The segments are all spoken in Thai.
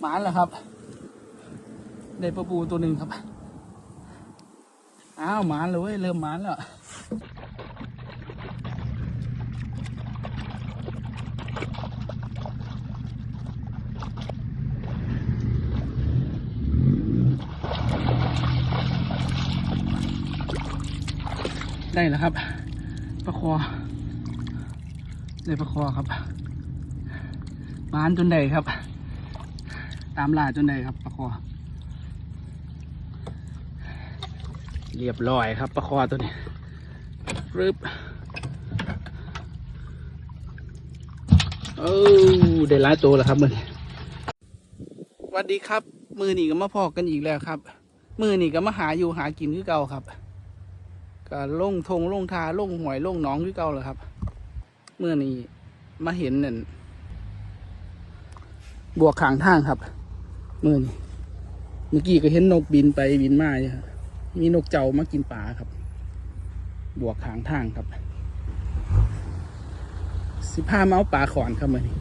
หมานแล้วครับ ได้ปลาปูตัวหนึ่งครับ อ้าวหมานเลยเริ่มหมานแล้วได้แล้วครับปลาคอได้ปลาคอครับหมานจนได้ครับ ตามล่าจนได้ครับปลาคอ เรียบร้อยครับปลาคอตัวนี้รึบโอ้ได้หลายตัวแล้วครับมือนี้สวัสดีครับ มือนี่ก็มาพอกกันอีกแล้วครับ มือนี่ก็มาหาอยู่หากินคือเก่าครับก็ล่งทงล่งทาล่งหวยล่งน้องคือเก่าเลยครับเมื่อนี้มาเห็นนั่นบวกขางทางครับ มื่อนี้เมื่อกี้ก็เห็นนกบินไปบินมาอยู่ครับมีนกเจ้ามากินปลาครับ บวกขางทางครับ สิบห้าเมาส์ปลาขอนครับเมื่อนี้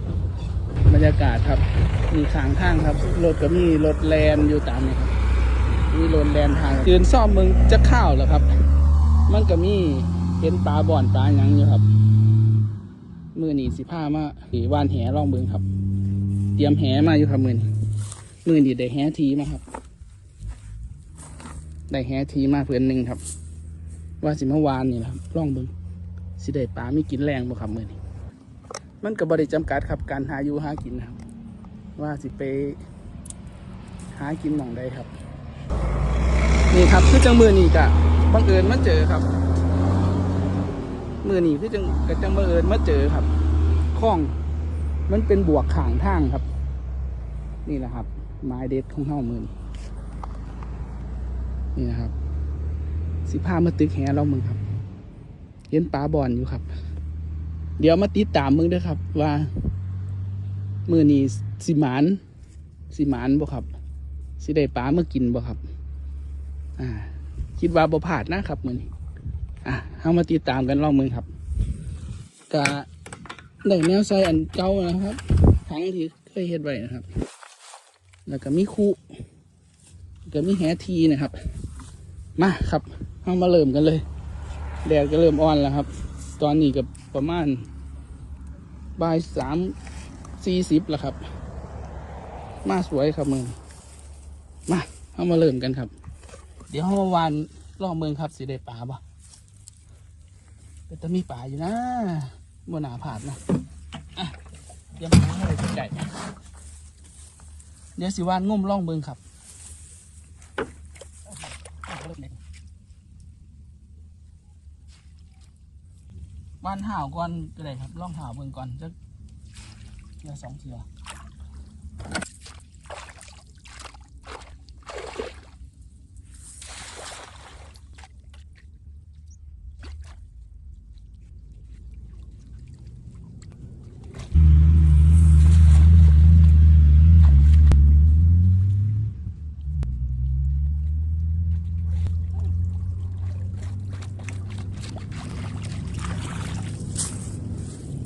บรรยากาศครับ มีขางทางครับ รถก็มีรถแลนอยู่ตามนี้ครับ มีรถแลนทางยืนซ่อมมึงจะข้าวแล้วครับ มันก็มีเห็นปลาบ่อนปลาหยังอยู่ครับ มือหนีสิผ้ามาถือวานแหล่องเบิงครับ เตรียมแหมาอยู่ครับมือนี้ มือนีได้แหทีมาครับ ได้แหทีมาเพื่อนหนึ่งครับ ว่าสิเมื่อวานนี่นะครับล่องเบิงสิได้ปลาไม่กินแรงบ่ครับมือนี้มันก็บบริจำกัดครับการหาอยู่หากินนะครับ ว่าสิไปหากินหม่องใดครับ นี่ครับคือจังมือนี่กะบังเอิญมาเจอครับ มือนี่คือจังกะจังบังเอิญมาเจอครับคล้อง มันเป็นบวกขางทางครับ นี่แหละครับ ไม้เด็ดของเฮ้ามือนี่นี่นะครับ สิพามาตึกแหเรามึงครับ เห็นปลาบอลอยู่ครับ เดี๋ยวมาติดตามมึงด้วยครับ ว่า มือนี่สิหมานสิหมานบ่ครับ สิได้ปลามากินบ่ครับ อ่า คิดว่าบ่ผาดนะครับมือนี้อะเข้ามาติดตามกันรอบมือครับกะได้แนวใส่อันเก่านะครับทั้งที่เคยเฮ็ดไว้นะครับ แล้วก็มีคู่ก็มีแหทีนะครับ มาครับเข้ามาเริ่มกันเลย แดดก็เริ่มอ่อนแล้วครับ ตอนนี้ก็ประมาณบ่ายสามสี่สิบแล้วครับ มาสวยครับเมือนี้มาเข้ามาเริ่มกันครับ เดี๋ยวเมื่อวานล่องเมืองครับสิได้ปลาบ่แต่จะมีปลาอยู่นะบนหนาผาดนะ อะเดี๋ยวมาให้เลยใหญ่ เดี๋ยวสิวานงุ่มล่องเมืองครับวานห่าวก่อนก็ได้ครับล่องห่าวเมืองก่อนจะเดี๋ยวสองเทือ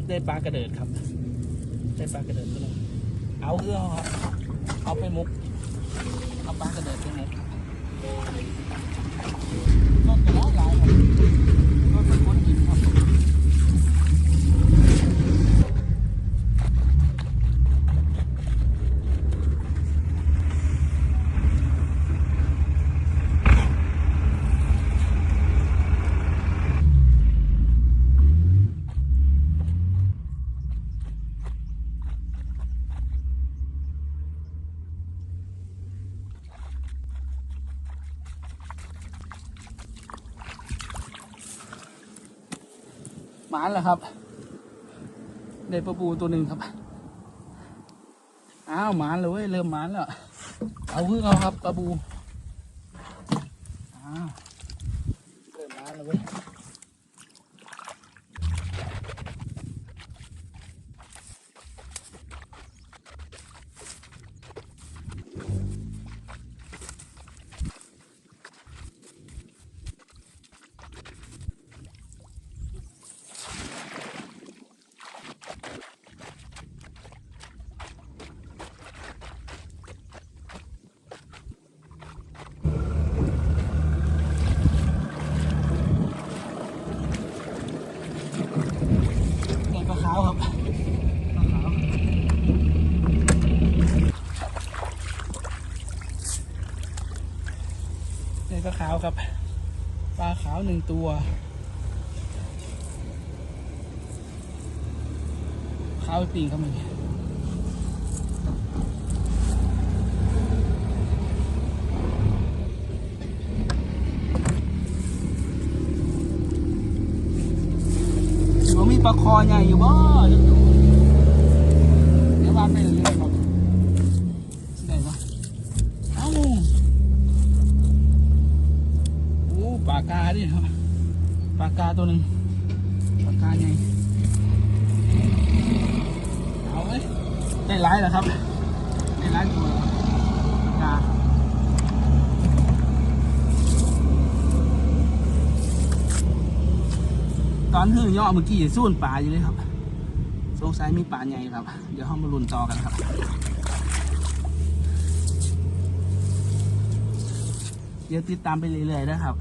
ได้ปลากระเดิดครับ ได้ปลากระเดิดตัวหนึงเอาเอื้อครับ เอาไปมุก เอาปลากระเดิดไปมุกรถกระล้อหลายครับรถเป็นคนกินครับ หมานเหรอครับได้ปลาปูตัวหนึ่งครับอ้าวหมานเลยเริ่มหมานแล้วเอาคือเอาครับปลาปูอ้าวเริ่มหมานเลย เว้ยปลาขาวครับ ปลาขาวหนึ่งตัว ขาวปีงครับมันมีปลาคอใหญ่อยู่บ่เดี๋ยววางไปเรื่อยๆครับที่ไหนวะเอ้า โอ้ ปลากาดิครับปลากาตัวหนึ่งปลากาใหญ่เอาไหมได้หลายแล้วครับได้หลายตัวปลากาตอนที่ย่อเมื่อกี้สู้นปลาอยู่เลยครับสงสัยมีปลาใหญ่ครับ เดี๋ยวห้องมาลุนต่อกันครับเดี๋ยวติดตามไปเรื่อยๆนะครับ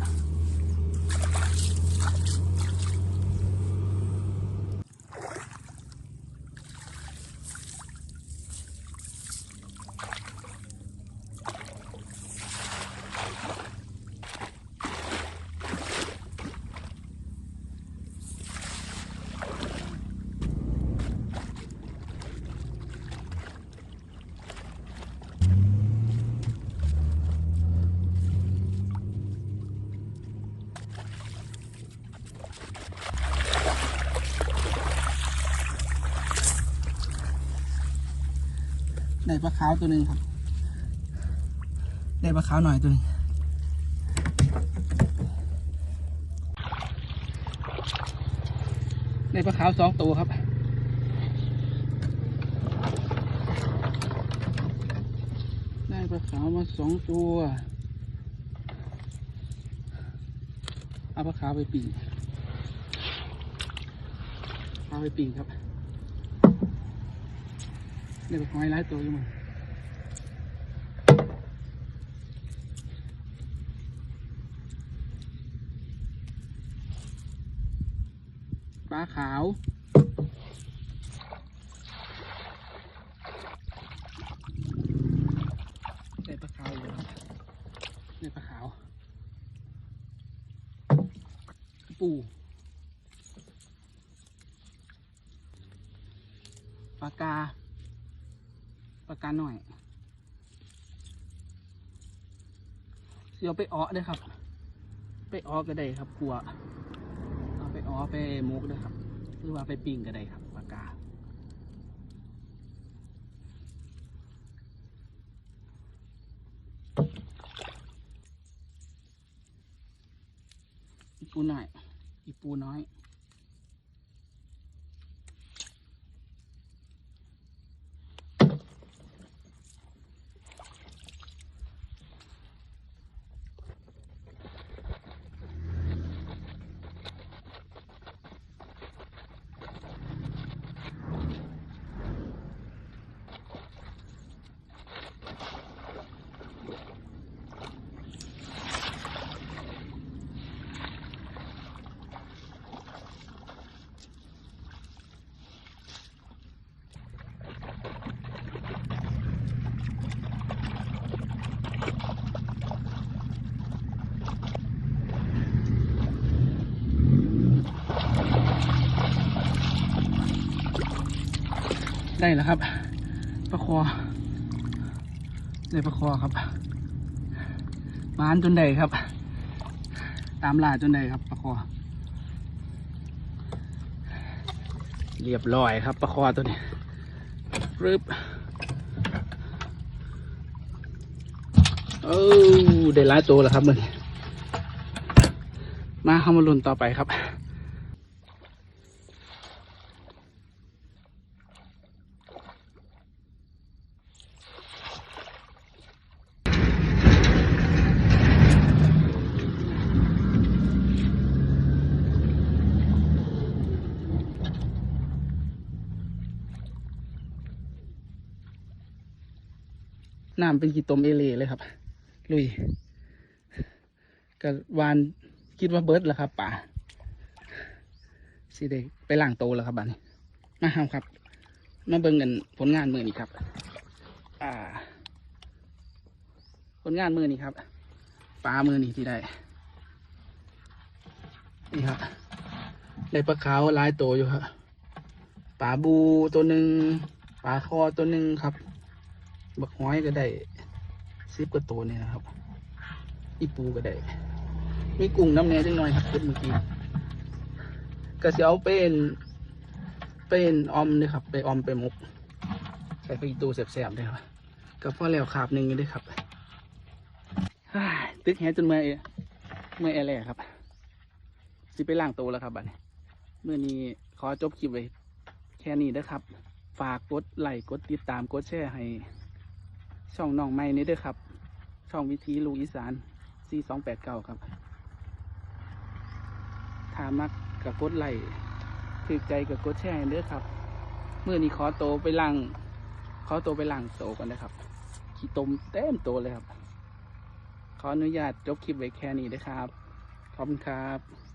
ได้ปลาขาวตัวหนึ่งครับ ได้ปลาขาวหน่อยตัวหนึงได้ปลาขาวสองตัวครับได้ปลาขาวมาสองตัวเอาปลาขาวไปปีกเอาไปปีกครับ เดี๋ยวไปหอยหลายตัวอยู่มั้งปลาขาวได้ปลาขาวอยู่ครับได้ปลาขาว ปูปลากา ปากกาหน่อย เดี๋ยวไปอ้อเด้วยครับ ไปอ้อก็ได้ครับกลัวเอาไปอ้อไปมุกเด้วยครับ หรือว่าไปปิ้งก็ได้ครับปากกาอีปูหน่อยอีปูน้อย ได้แล้วครับปลาคอได้ปลาคอครับมานจนได้ครับ ตามล่าจนได้ครับปลาคอ เรียบร้อยครับปลาคอตัวนี้รึบโอ้ได้หลายตัวแล้วครับมึงมาเข้ามาลุนต่อไปครับ น้ำเป็นกี่ตมเอเลเลยครับ ลุยกับวานคิดว่าเบิร์ดแล้วครับป่าสิเดไปล่างโตแล้วครับบ้านนี้มาห้ามครับ มาเบิ่งกันผลงานมือนี้ครับ อ่า ผลงานมือนี้ครับปลามือนี่ที่ได้ นี่ครับได้ปลาขาวลายโตอยู่ครับปลาบูตัวหนึ่งปลาคอตัวหนึ่งครับ บักห้อยก็ได้สิบกว่าตัวเนี่ยนะครับอีปูก็ได้ มีกุ้งน้ำแน่จังหน่อยครับเมื่อกี้ก็จะเอาเป็นเป็นออมเลยครับ ไปออมไปหมกใส่ไปอีตูแสบๆเลยครับก็พอแล้วขาบหนึ่งเลยครับตึกแหจนเมื่อเมื่อแอร์ครับสิไปล่างโตวแล้วครับบัดนี้เมื่อนี้ขอจบคลิปไว้แค่นี้นะครับ ฝากกดไลค์กดติดตามกดแชร์ให้ ช่องน้องใหม่นี้ด้วยครับ ช่องวิธีลูกอีสาน4289ครับถามักกับกดไลค์ถือใจกับกดแชร์เด้อครับเมื่อนี้ขอโตไปล่างขอโตไปล่างโตกันนะครับ ขี้ตมเต็มโตเลยครับ ขออนุญาตจบคลิปไว้แค่นี้นะครับ ขอบคุณครับ